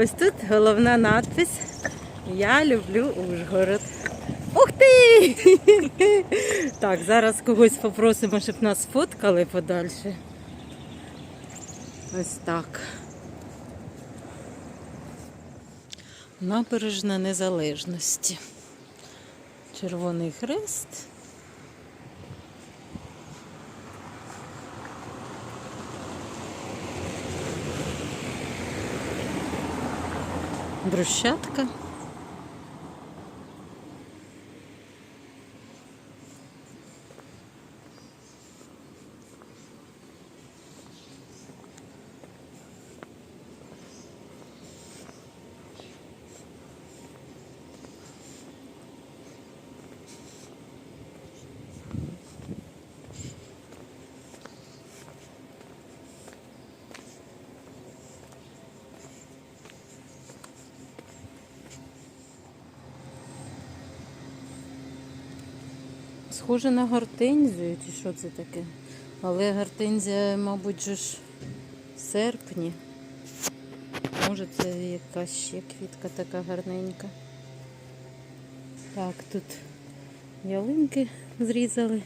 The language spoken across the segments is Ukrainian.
Ось тут головна надпись Я люблю Ужгород. Ух ти! Так, зараз когось попросимо, щоб нас фоткали подальше. Ось так. Набережна Незалежності. Червоний хрест. Брусчатка. Схоже на гортензію, чи що це таке? Але гортензія, мабуть, же ж в серпні. Може, це якась ще квітка така гарненька. Так, тут ялинки зрізали.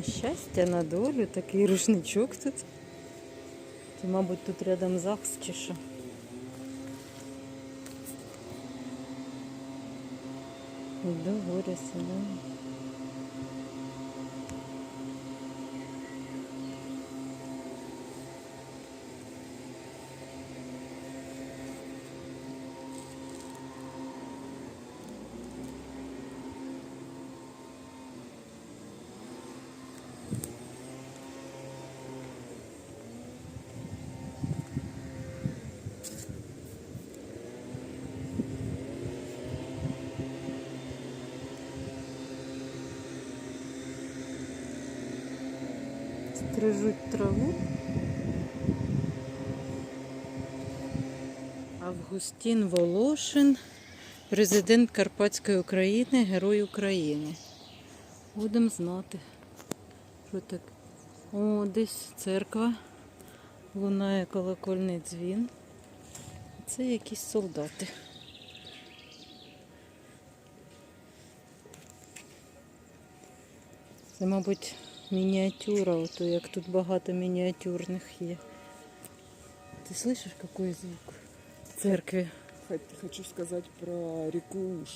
На щастя, на долю, такий рушничок тут. Це, мабуть, тут рядом ЗАГС чи що. До горя сюди. Стрижуть траву. Августін Волошин, президент Карпатської України, Герой України. Будемо знати, що так. О, десь церква. Лунає колокольний дзвін. Це якісь солдати. Це, мабуть, мініатюра, ото як тут багато мініатюрних є. Ти слышиш, який звук в церкві? Хот- Хочу сказать про реку Уж.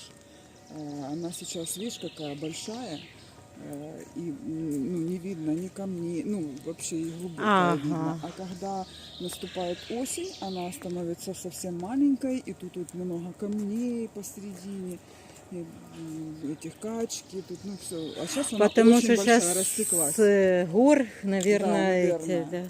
Э, Она сейчас, видишь, какая большая, э, и м, ну, не видно ни камней, ну, вообще и глубокая Ага. видно. А когда наступает осень, она становится совсем маленькой, и тут, тут много камней посередине, и, м, этих качки, тут, ну, все. А сейчас она Потому очень что большая, сейчас растеклась. с гор, наверное, Да, эти, да.